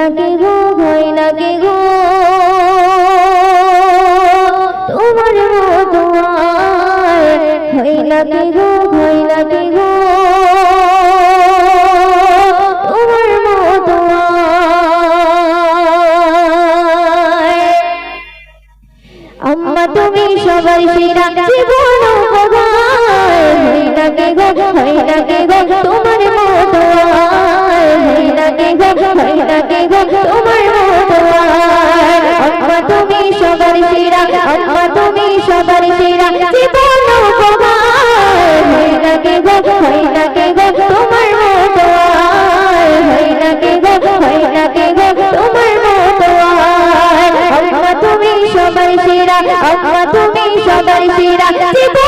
লাগে গো, ভয় লাগে গো? তোমার মতো ভয় লাগে গো, ভয় লাগে গো? তোমার মতো আম্মা, তুমি সবার সেরা জীবন গো, ভয় লাগে গো? তোমার গো তোমার আম্মা তুমি সবার সেরা, আম্মা তুমি সবার সেরা। জীবন হয় লাগে গো, হয় লাগে গো, তোমার মতো হয়। লাগে গো, হয় লাগে গো, তোমার মতো আম্মা তুমি সবার সেরা, আম্মা তুমি সবার সেরা। জীবন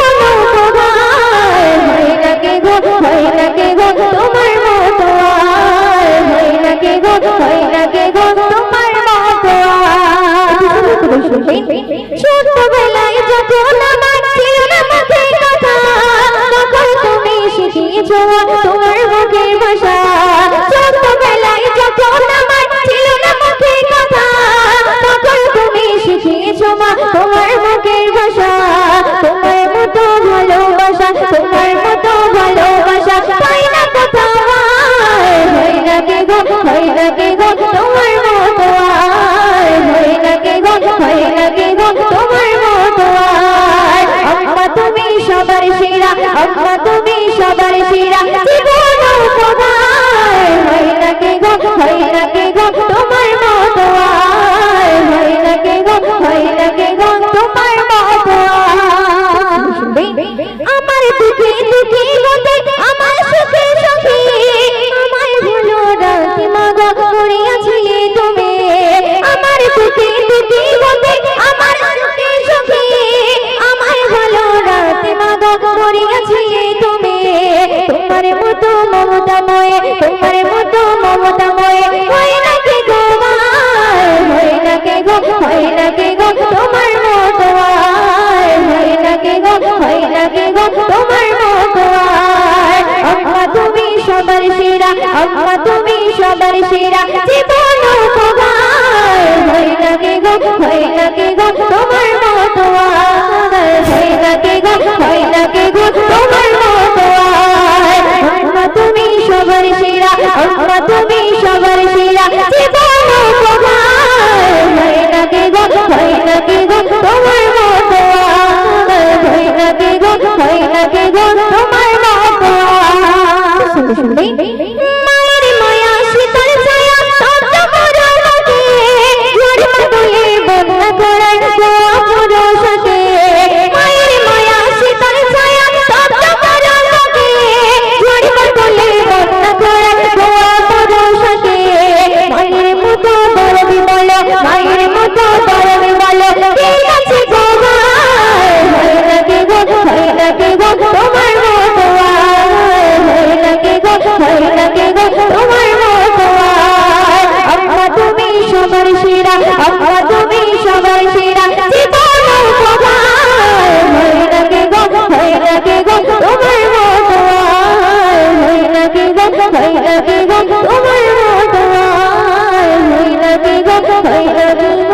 লাগে গো তোমার মতো ছোটবেলায় যত আমার আম্মা তুমি সবার সেরা জীবন উপহার হয় লাগে গো হয় লাগে গো তোমার মতো হয় লাগে গো হয় লাগে গো তোমার মতো আমার দুঃখে দুঃখে বলতে আমার সুখে তোমার মতো মমতাময় তোমার মতো মমতাময় হয় নাকি গো? গো তোমার মতো ভৈরবী গো তোমার মতো ভৈরবী গো ভৈরবী